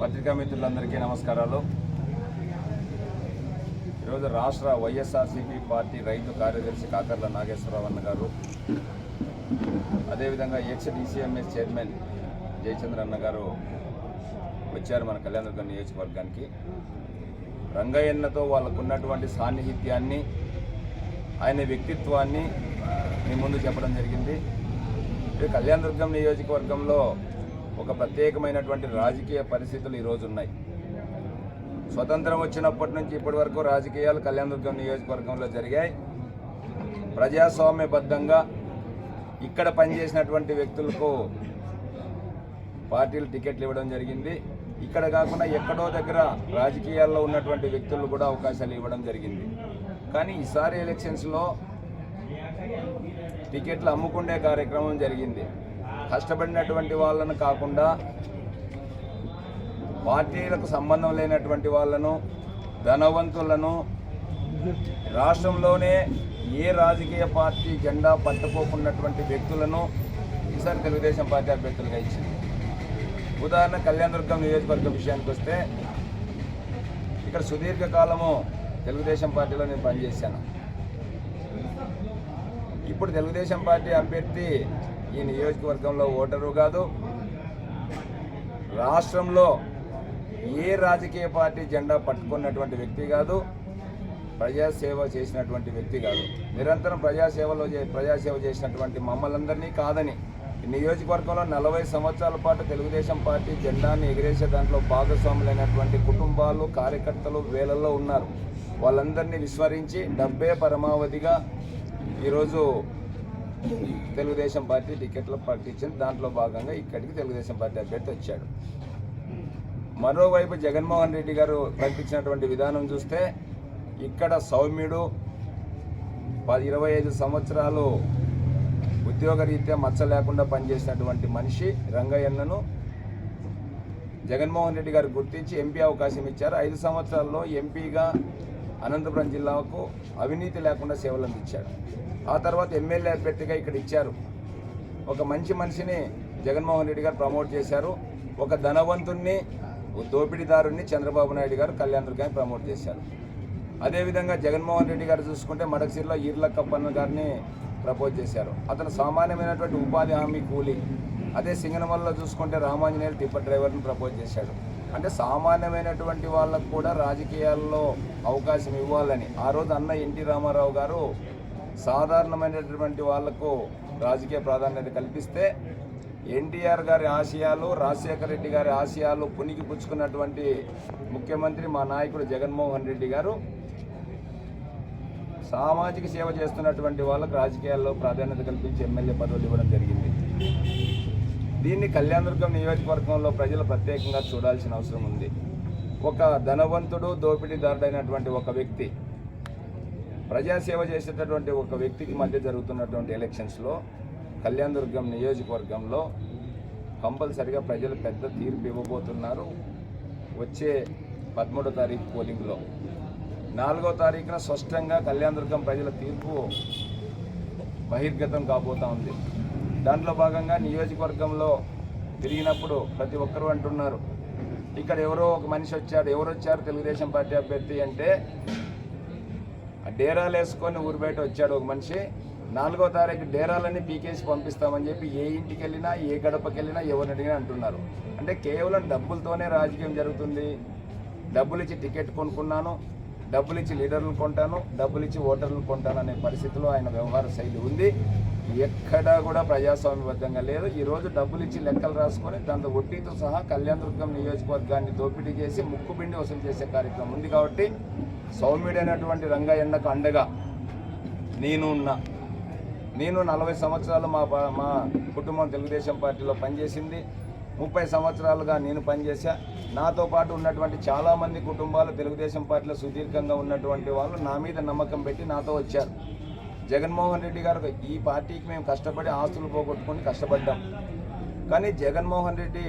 పత్రికా మిత్రులందరికీ నమస్కారాలు. ఈరోజు రాష్ట్ర వైఎస్ఆర్సీపీ పార్టీ రైతు కార్యదర్శి కాకర్ల నాగేశ్వరరావు అన్న గారు అదేవిధంగా ఎక్స్డిసిఎంఎస్ చైర్మన్ జయచంద్ర అన్న గారు వచ్చారు మన కళ్యాణదుర్గం నియోజకవర్గానికి. రంగయ్యన్నతో వాళ్ళకున్నటువంటి సాన్నిహిత్యాన్ని ఆయన వ్యక్తిత్వాన్ని మీ ముందు చెప్పడం జరిగింది. ఈ కళ్యాణదుర్గం నియోజకవర్గంలో ఒక ప్రత్యేకమైనటువంటి రాజకీయ పరిస్థితులు ఈరోజు ఉన్నాయి. స్వతంత్రం వచ్చినప్పటి నుంచి ఇప్పటి వరకు రాజకీయాలు కళ్యాణదుర్గం నియోజకవర్గంలో జరిగాయి. ప్రజాస్వామ్యబద్ధంగా ఇక్కడ పనిచేసినటువంటి వ్యక్తులకు పార్టీలు టికెట్లు ఇవ్వడం జరిగింది. ఇక్కడ కాకుండా ఎక్కడో దగ్గర రాజకీయాల్లో ఉన్నటువంటి వ్యక్తులు కూడా అవకాశాలు ఇవ్వడం జరిగింది. కానీ ఈసారి ఎలక్షన్స్లో టికెట్లు అమ్ముకునే కార్యక్రమం జరిగింది. కష్టపడినటువంటి వాళ్ళను కాకుండా పార్టీలకు సంబంధం లేనటువంటి వాళ్ళను ధనవంతులను రాష్ట్రంలోనే ఏ రాజకీయ పార్టీ జెండా పట్టుకోకున్నటువంటి వ్యక్తులను ఈసారి తెలుగుదేశం పార్టీ అభ్యర్థులుగా ఇచ్చింది. ఉదాహరణ కళ్యాణదుర్గం నియోజకవర్గం విషయానికి వస్తే ఇక్కడ సుదీర్ఘకాలము తెలుగుదేశం పార్టీలో నేను పనిచేశాను. ఇప్పుడు తెలుగుదేశం పార్టీ అభ్యర్థి ఈ నియోజకవర్గంలో ఓటరు కాదు రాష్ట్రంలో ఏ రాజకీయ పార్టీ జెండా పట్టుకున్నటువంటి వ్యక్తి కాదు ప్రజాసేవ చేసినటువంటి వ్యక్తి కాదు. నిరంతరం ప్రజాసేవలో చే- ప్రజాసేవ చేసినటువంటి మమ్మల్ందరినీ కాదని ఈ నియోజకవర్గంలో నలభై సంవత్సరాల పాటు తెలుగుదేశం పార్టీ జెండాన్ని ఎగిరేసే దాంట్లో భాగస్వాములైనటువంటి కుటుంబాలు కార్యకర్తలు వేలల్లో ఉన్నారు. వాళ్ళందరినీ విస్మరించి డబ్బే పరమావధిగా ఈరోజు తెలుగుదేశం పార్టీ టికెట్లు ప్రకటించింది దాంట్లో భాగంగా ఇక్కడికి తెలుగుదేశం పార్టీ అభ్యర్థి వచ్చాడు. మరోవైపు జగన్మోహన్ రెడ్డి గారు ప్రకటించినటువంటి విధానం చూస్తే ఇక్కడ సౌమ్యుడు పది ఇరవై ఐదు సంవత్సరాలు ఉద్యోగరీత్యా మచ్చ లేకుండా పనిచేసినటువంటి మనిషి రంగయ్యన్నను జగన్మోహన్ రెడ్డి గారు గుర్తించి ఎంపీ అవకాశం ఇచ్చారు. ఐదు సంవత్సరాల్లో ఎంపీగా అనంతపురం జిల్లాకు అవినీతి లేకుండా సేవలు అందించాడు. ఆ తర్వాత ఎమ్మెల్యే అభ్యర్థిగా ఇక్కడ ఇచ్చారు. ఒక మంచి మనిషిని జగన్మోహన్ రెడ్డి గారు ప్రమోట్ చేశారు. ఒక ధనవంతుణ్ణి దోపిడీదారుణ్ణి చంద్రబాబు నాయుడు గారు కళ్యాణ్ దుర్గాన్ని ప్రమోట్ చేశారు. అదేవిధంగా జగన్మోహన్ రెడ్డి గారు చూసుకుంటే మడకసిరిలో ఈర్ల కప్పన్న గారిని ప్రపోజ్ చేశారు. అతను సామాన్యమైనటువంటి ఉపాధి హామీ కూలీ. అదే సింగనమల్లో చూసుకుంటే రామాంజనేయులు టిప్పర్ డ్రైవర్ని ప్రపోజ్ చేశాడు. అంటే సామాన్యమైనటువంటి వాళ్ళకు కూడా రాజకీయాల్లో అవకాశం ఇవ్వాలని. ఆ రోజు అన్న ఎన్టీ రామారావు గారు సాధారణమైనటువంటి వాళ్ళకు రాజకీయ ప్రాధాన్యత కల్పిస్తే ఎన్టీఆర్ గారి ఆశయాలు రాజశేఖర రెడ్డి గారి ఆశయాలు పునికి పుచ్చుకున్నటువంటి ముఖ్యమంత్రి మా నాయకుడు జగన్మోహన్ రెడ్డి గారు సామాజిక సేవ చేస్తున్నటువంటి వాళ్ళకు రాజకీయాల్లో ప్రాధాన్యత కల్పించి ఎమ్మెల్యే పదవులు ఇవ్వడం జరిగింది. దీన్ని కళ్యాణదుర్గం నియోజకవర్గంలో ప్రజలు ప్రత్యేకంగా చూడాల్సిన అవసరం ఉంది. ఒక ధనవంతుడు దోపిడీదారుడైనటువంటి ఒక వ్యక్తి ప్రజాసేవ చేసేటటువంటి ఒక వ్యక్తికి మధ్య జరుగుతున్నటువంటి ఎలక్షన్స్లో కళ్యాణదుర్గం నియోజకవర్గంలో కంపల్సరిగా ప్రజలు పెద్ద తీర్పు ఇవ్వబోతున్నారు. వచ్చే పదమూడో తారీఖు పోలింగ్లో. నాలుగో తారీఖున స్పష్టంగా కళ్యాణదుర్గం ప్రజల తీర్పు బహిర్గతం కాబోతా ఉంది. దాంట్లో భాగంగా నియోజకవర్గంలో తిరిగినప్పుడు ప్రతి ఒక్కరూ అంటున్నారు. ఇక్కడ ఎవరో ఒక మనిషి వచ్చాడు ఎవరు వచ్చారు తెలుగుదేశం పార్టీ అభ్యర్థి అంటే ఆ డేరాలు వేసుకొని ఊరు బయట వచ్చాడు ఒక మనిషి. నాలుగో తారీఖు డేరాలన్నీ పీకేసి పంపిస్తామని చెప్పి ఏ ఇంటికి వెళ్ళినా ఏ గడపకి వెళ్ళినా ఎవరిని అడిగినా అంటున్నారు. అంటే కేవలం డబ్బులతోనే రాజకీయం జరుగుతుంది. డబ్బులు ఇచ్చి టికెట్ కొనుక్కున్నాను డబ్బులు ఇచ్చి లీడర్లు కొంటాను డబ్బులు ఇచ్చి ఓటర్లు కొంటాను అనే పరిస్థితిలో ఆయన వ్యవహార శైలి ఉంది. ఎక్కడా కూడా ప్రజాస్వామ్యబద్ధంగా లేదు. ఈరోజు డబ్బులు ఇచ్చి లెక్కలు రాసుకొని దాంతో వడ్డీతో సహా కళ్యాణదుర్గం నియోజకవర్గాన్ని దోపిడీ చేసి ముక్కుపిండి వసూలు చేసే కార్యక్రమం ఉంది కాబట్టి సౌమ్యుడైనటువంటి రంగయ్యన్నకు అండగా నేను ఉన్నా. నేను నలభై సంవత్సరాలు మా మా కుటుంబం తెలుగుదేశం పార్టీలో పనిచేసింది. ముప్పై సంవత్సరాలుగా నేను పనిచేశా. నాతో పాటు ఉన్నటువంటి చాలామంది కుటుంబాలు తెలుగుదేశం పార్టీలో సుదీర్ఘంగా ఉన్నటువంటి వాళ్ళు నా మీద నమ్మకం పెట్టి నాతో వచ్చారు. జగన్మోహన్ రెడ్డి గారు ఈ పార్టీకి మేము కష్టపడి ఆస్తులు పోగొట్టుకొని కష్టపడ్డాం. కానీ జగన్మోహన్ రెడ్డి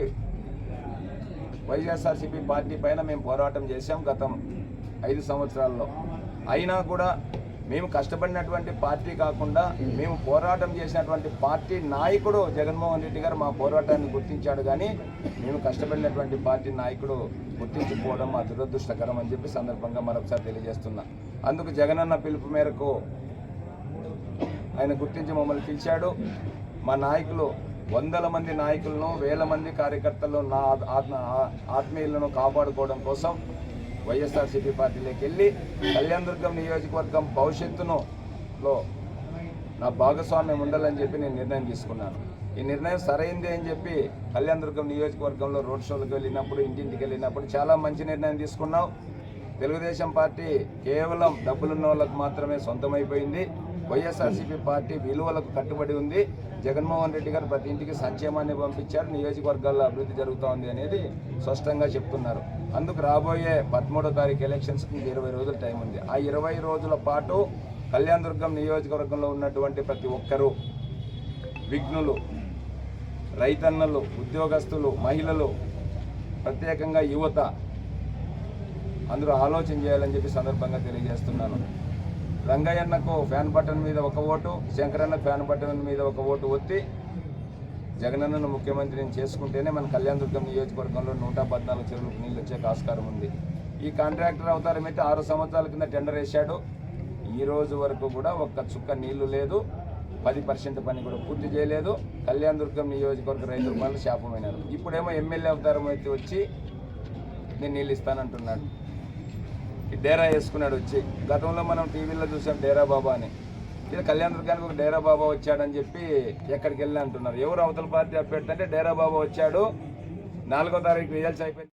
వైఎస్ఆర్సీపీ పార్టీ పైన మేము పోరాటం చేశాం గతం ఐదు సంవత్సరాల్లో. అయినా కూడా మేము కష్టపడినటువంటి పార్టీ కాకుండా మేము పోరాటం చేసినటువంటి పార్టీ నాయకుడు జగన్మోహన్ రెడ్డి గారు మా పోరాటాన్ని గుర్తించాడు కానీ మేము కష్టపడినటువంటి పార్టీ నాయకుడు గుర్తించుకోవడం మా దురదృష్టకరం అని చెప్పి సందర్భంగా మరొకసారి తెలియజేస్తున్నా. అందుకు జగనన్న పిలుపు మేరకు ఆయన గుర్తించి మమ్మల్ని పిలిచాడు. మా నాయకులు వందల మంది నాయకులను వేల మంది కార్యకర్తలను నా ఆత్మ ఆత్మీయులను కాపాడుకోవడం కోసం వైఎస్ఆర్సీపీ పార్టీలోకి వెళ్ళి కళ్యాణదుర్గం నియోజకవర్గం భవిష్యత్తును లో నా భాగస్వామ్యం ఉండాలని చెప్పి నేను నిర్ణయం తీసుకున్నాను. ఈ నిర్ణయం సరైందే అని చెప్పి కళ్యాణదుర్గం నియోజకవర్గంలో రోడ్ షోలకు వెళ్ళినప్పుడు ఇంటింటికి వెళ్ళినప్పుడు చాలా మంచి నిర్ణయం తీసుకున్నాం. తెలుగుదేశం పార్టీ కేవలం డబ్బులున్న వాళ్ళకు మాత్రమే సొంతమైపోయింది. వైఎస్ఆర్సీపీ పార్టీ విలువలకు కట్టుబడి ఉంది. జగన్మోహన్ రెడ్డి గారు ప్రతి ఇంటికి సంక్షేమాన్ని పంపించారు. నియోజకవర్గాల్లో అభివృద్ధి జరుగుతూ ఉంది అనేది స్పష్టంగా చెప్తున్నారు. అందుకు రాబోయే పదమూడో తారీఖు ఎలక్షన్స్కి ఇరవై రోజుల టైం ఉంది. ఆ ఇరవై రోజుల పాటు కళ్యాణదుర్గం నియోజకవర్గంలో ఉన్నటువంటి ప్రతి ఒక్కరూ విఘ్నులు రైతన్నలు ఉద్యోగస్తులు మహిళలు ప్రత్యేకంగా యువత అందరూ ఆలోచన చేయాలని చెప్పి సందర్భంగా తెలియజేస్తున్నాను. రంగయ్యన్నకు ఫ్యాన్ బటన్ మీద ఒక ఓటు శంకరన్న ఫ్యాన్ బటన్ మీద ఒక ఓటు ఒత్తి జగనన్నను ముఖ్యమంత్రిని చేసుకుంటేనే మన కళ్యాణదుర్గం నియోజకవర్గంలో నూట పద్నాలుగు చెరువులకు నీళ్ళు వచ్చే ఆస్కారం ఉంది. ఈ కాంట్రాక్టర్ అవతారం అయితే ఆరు సంవత్సరాల కింద టెండర్ వేశాడు. ఈ రోజు వరకు కూడా ఒక్క చుక్క నీళ్ళు లేదు. పది పర్సెంట్ పని కూడా పూర్తి చేయలేదు. కళ్యాణదుర్గం నియోజకవర్గ రైతుల పనులు శాపమైనారు. ఇప్పుడేమో ఎమ్మెల్యే అవతారం అయితే వచ్చి నేను నీళ్ళు ఇస్తానంటున్నాడు. డేరా వేసుకున్నాడు వచ్చి. గతంలో మనం టీవీలో చూసాం డేరా బాబా అని. ఇది కళ్యాణ దుర్గానికి ఒక డేరా బాబా వచ్చాడని చెప్పి ఎక్కడికి వెళ్ళి అంటున్నారు. ఎవరు అవతల పార్టీ అభ్యర్థి అంటే డేరా బాబా వచ్చాడు. నాలుగో తారీఖు రిజల్ట్స్ అయిపోయింది